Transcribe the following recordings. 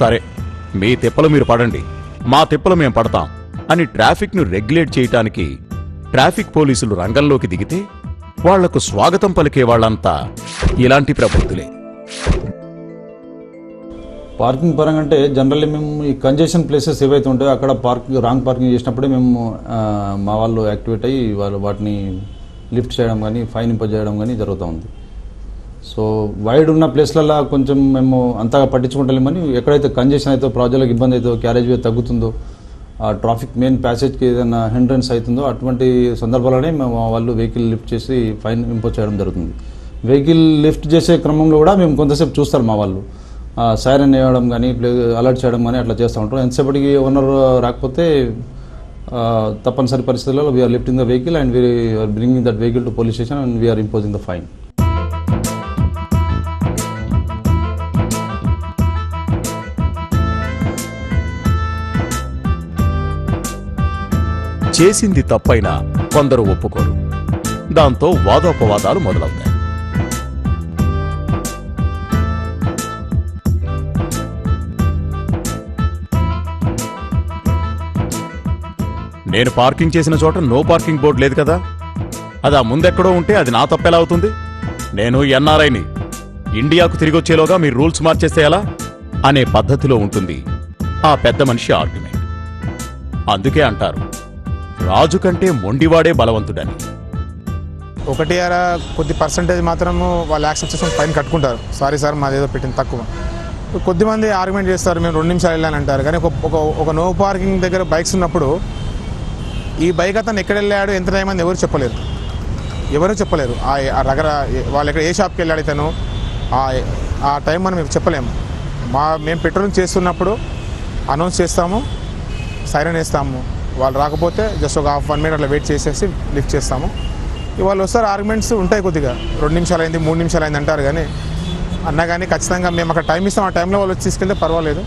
సరే మీ తిప్పలు మీరు పడండి. మా తిప్పలు మేం పడతాం. అని ట్రాఫిక్ను రెగ్యులేట్ చేయటానికి ట్రాఫిక్ పోలీసులు రంగంలోకి దిగితే వాళ్ళకు స్వాగతం పలికే వాళ్ళంతా ఇలాంటి ప్రబుద్ధులే పార్కింగ్ పరంగా అంటే జనరల్లీ మేము ఈ కంజెషన్ ప్లేసెస్ ఏవైతే ఉంటాయో అక్కడ పార్క్ రాంగ్ పార్కింగ్ చేసినప్పుడే మేము మా వాళ్ళు యాక్టివేట్ అయ్యి వాళ్ళు వాటిని లిఫ్ట్ చేయడం కానీ ఫైన్ ఇంపజేయడం కానీ జరుగుతూ ఉంది. సో వైడ్ ఉన్న ప్లేస్లలో కొంచెం మేము అంతగా పట్టించుకుంటలేమని ఎక్కడైతే కంజెషన్ అయితే ప్రజలకు ఇబ్బంది అవుతుందో క్యారేజ్ వే తగ్గుతుందో ఆ ట్రాఫిక్ మెయిన్ ప్యాసేజ్కి ఏదైనా హిండ్రెన్స్ అవుతుందో అటువంటి సందర్భాలనే మేము వాళ్ళు వెహికల్ లిఫ్ట్ చేసి ఫైన్ ఇంపోజ్ చేయడం జరుగుతుంది. వెహికల్ లిఫ్ట్ చేసే క్రమంలో కూడా మేము కొంతసేపు చూస్తారు మా వాళ్ళు. సైరన్ వేయడం కానీ అలర్ట్ చేయడం కానీ అట్లా చేస్తూ ఉంటాం ఎంతసేపటికి ఓనర్ రాకపోతే తప్పనిసరి పరిస్థితుల్లో we're lifting the vehicle and we're bringing that vehicle to police station and we're imposing the fine చేసింది తప్పైనా కొందరు ఒప్పుకోరు. దాంతో వాదోపవాదాలు మొదలవుతాయి. నేను పార్కింగ్ చేసిన చోట నో పార్కింగ్ బోర్డు లేదు కదా? అది ఆ ముందెక్కడో ఉంటే అది నా తప్పెలా అవుతుంది? నేను ఎన్ఆర్ఐని ఇండియాకు తిరిగొచ్చేలోగా మీరు రూల్స్ మార్చేస్తే ఎలా? అనే పద్ధతిలో ఉంటుంది ఆ పెద్ద మనిషి ఆర్గ్యుమెంట్. అందుకే అంటారు రాజు కంటే మొండివాడే బలవంతుడని. ఒకటి అర కొద్ది పర్సంటేజ్ మాత్రము వాళ్ళు యాక్సెప్ట్ చేసుకుని ఫైన్ కట్టుకుంటారు. సారీ సార్ మాది ఏదో పెట్టింది తక్కువ. కొద్దిమంది ఆర్గ్యుమెంట్ చేస్తారు మేము రెండు నిమిషాలు వెళ్ళాను అంటారు. కానీ ఒక ఒక నో పార్కింగ్ దగ్గర బైక్స్ ఉన్నప్పుడు ఈ బైక్ అతను ఎక్కడ వెళ్ళాడు ఎంత టైం అని ఎవరు చెప్పలేరు. ఎవరు చెప్పలేరు. ఆ రగర వాళ్ళు ఎక్కడ ఏ షాప్కి వెళ్ళాడు ఇతను ఆ ఆ టైం మనం చెప్పలేము. మా మేము పెట్రోలింగ్ చేస్తున్నప్పుడు అనౌన్స్ చేస్తాము సైరన్ వేస్తాము. వాళ్ళు రాకపోతే జస్ట్ ఒక హాఫ్ వన్ మినిట్ అట్లా వెయిట్ చేసేసి లిఫ్ట్ చేస్తాము. ఇవాళ వస్తారు ఆర్గ్యుమెంట్స్ ఉంటాయి కొద్దిగా. రెండు నిమిషాలు అయింది మూడు నిమిషాలు అయింది అంటారు కానీ అన్నా కానీ ఖచ్చితంగా మేము అక్కడ టైం ఇస్తాం. ఆ టైంలో వాళ్ళు వచ్చి తీసుకెళ్తే పర్వాలేదు.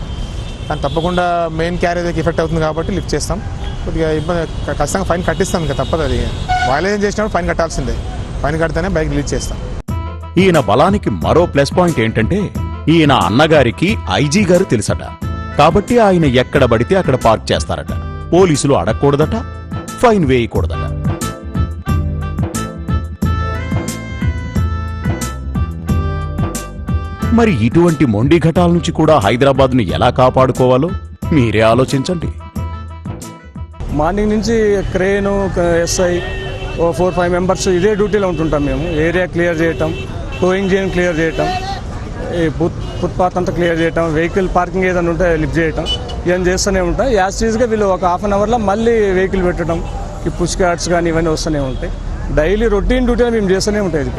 కానీ తప్పకుండా మెయిన్ క్యారేజ్కి ఎఫెక్ట్ అవుతుంది కాబట్టి లిఫ్ట్ చేస్తాం. కొద్దిగా ఇబ్బంది ఖచ్చితంగా ఫైన్ కట్టిస్తాం ఇంకా తప్పదు అది. వైలేషన్ చేసినప్పుడు ఫైన్ కట్టాల్సిందే. ఫైన్ కడితేనే బైక్ రిలీజ్ చేస్తాం. ఈయన బలానికి మరో ప్లస్ పాయింట్ ఏంటంటే ఈయన అన్నగారికి ఐజీ గారు తెలుసట. కాబట్టి ఆయన ఎక్కడ పడితే అక్కడ పార్క్ చేస్తారట. పోలీసులు అడగకూడదట ఫైన్ వేయకూడదట. మరి ఇటువంటి మొండి ఘటాల నుంచి కూడా హైదరాబాద్ను ఎలా కాపాడుకోవాలో మీరే ఆలోచించండి. మార్నింగ్ నుంచి క్రేను ఎస్ఐ ఓ ఫోర్ ఫైవ్ మెంబర్స్ ఇదే డ్యూటీలో ఉంటుంటాం మేము. ఏరియా క్లియర్ చేయటం టోయింగ్ చేయడం క్లియర్ చేయటం ఈ ఫుట్ ఫుట్పాత్ అంతా క్లియర్ చేయటం వెహికల్ పార్కింగ్ ఏదైనా ఉంటే లిఫ్ట్ చేయటం. ఇవన్నీ చేస్తూనే ఉంటాం. యాజ్ టీజ్గా వీళ్ళు ఒక హాఫ్ అన్ అవర్లో మళ్ళీ వెహికల్ పెట్టడం ఈ పుష్ కార్డ్స్ కానీ ఇవన్నీ వస్తూనే ఉంటాయి. డైలీ రొటీన్ డ్యూటీ మేము చేస్తూనే ఉంటాయి ఇది